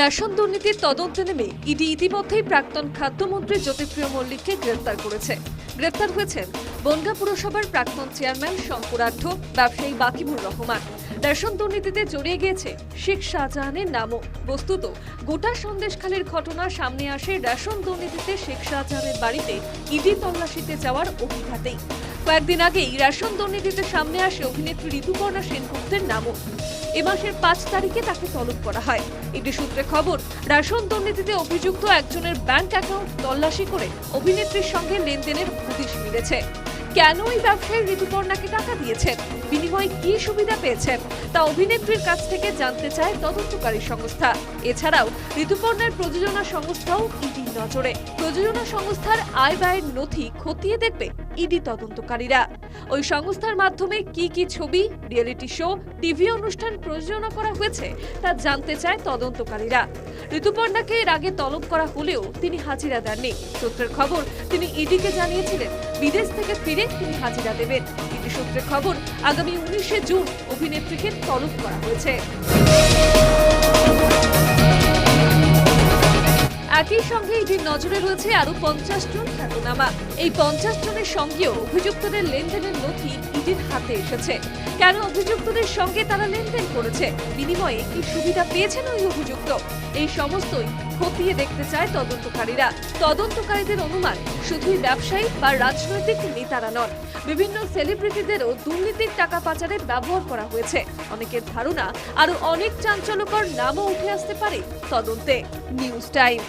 Ration দুর্নীতির তদন্তে নেমে ইডি ইতিমধ্যেই প্রাক্তন খাদ্যমন্ত্রী জ্যোতিপ্রিয় মল্লিককে গ্রেপ্তার করেছে। গ্রেপ্তার হয়েছেন বনগা পুরসভার প্রাক্তন চেয়ারম্যান শঙ্করাঢ্য ব্যবসায়ী বাকিবুর রহমান। রেশন দুর্নীতিতে জড়িয়ে গিয়েছে শেখ শাহজাহানের নামও। বস্তুত, গোটা সন্দেশখালীর ঘটনা সামনে আসে রেশন দুর্নীতিতে শেখ শাহজাহানের বাড়িতে ইডি তল্লাশিতে যাওয়ার অভিঘাতেই। কয়েকদিন আগেই রেশন দুর্নীতিতে সামনে আসে অভিনেত্রী ঋতুপর্ণা সেনগুপ্তের নামও। এ মাসের পাঁচ তারিখে তাকে তলব করা হয়। ইডি সূত্রে খবর, রেশন দুর্নীতিতে অভিযুক্ত একজনের ব্যাংক অ্যাকাউন্ট তল্লাশি করে অভিনেত্রীর সঙ্গে লেনদেনের হদিশ মিলেছে। কেন ওই ব্যবসায়ী ঋতুপর্ণাকে টাকা দিয়েছেন বিনিময়ে কি সুবিধা পেয়েছেন তা অভিনেত্রীর কাছ থেকে জানতে চায় তদন্তকারী সংস্থা। এছাড়াও, ঋতুপর্ণার প্রযোজনা সংস্থাও ইডি নজরে। প্রযোজনা সংস্থার আয় ব্যয়ের নথি খতিয়ে দেখবে ইডি তদন্তকারীরা। ওই সংস্থার মাধ্যমে কি কি ছবি, রিয়েলিটি শো, টিভি অনুষ্ঠান প্রযোজনা করা হয়েছে, তা জানতে চায় তদন্তকারীরা। ঋতুপর্ণাকে এর আগে তলব করা হলেও তিনি হাজিরা দেননি। সূত্রের খবর, তিনি ইডিকে জানিয়েছিলেন, বিদেশ থেকে ফিরে তিনি হাজিরা দেবেন। ইডি সূত্রের খবর, আগামী উনিশে জুন অভিনেত্রীকে তলব করা হয়েছে। একই সঙ্গে এটির নজরে রয়েছে আরও পঞ্চাশ জন খ্যাতনামা। এই পঞ্চাশ জনের সঙ্গেও অভিযুক্তদের লেনদেনের নথি ইডির হাতে এসেছে। কেন অভিযুক্তদের সঙ্গে তারা লেনদেন করেছে? বিনিময়ে কি সুবিধা পেয়েছেন ওই অভিযুক্ত? এই সমস্তই খতিয়ে দেখতে চায় তদন্তকারীরা। তদন্তকারীদের অনুমান শুধুই ব্যবসায়ী বা রাজনৈতিক নেতারা নন। বিভিন্ন সেলিব্রিটিদেরও দুর্নীতির টাকা পাচারে ব্যবহার করা হয়েছে। অনেকের ধারণা আরও অনেক চাঞ্চল্যকর নামও উঠে আসতে পারে তদন্তে। News time.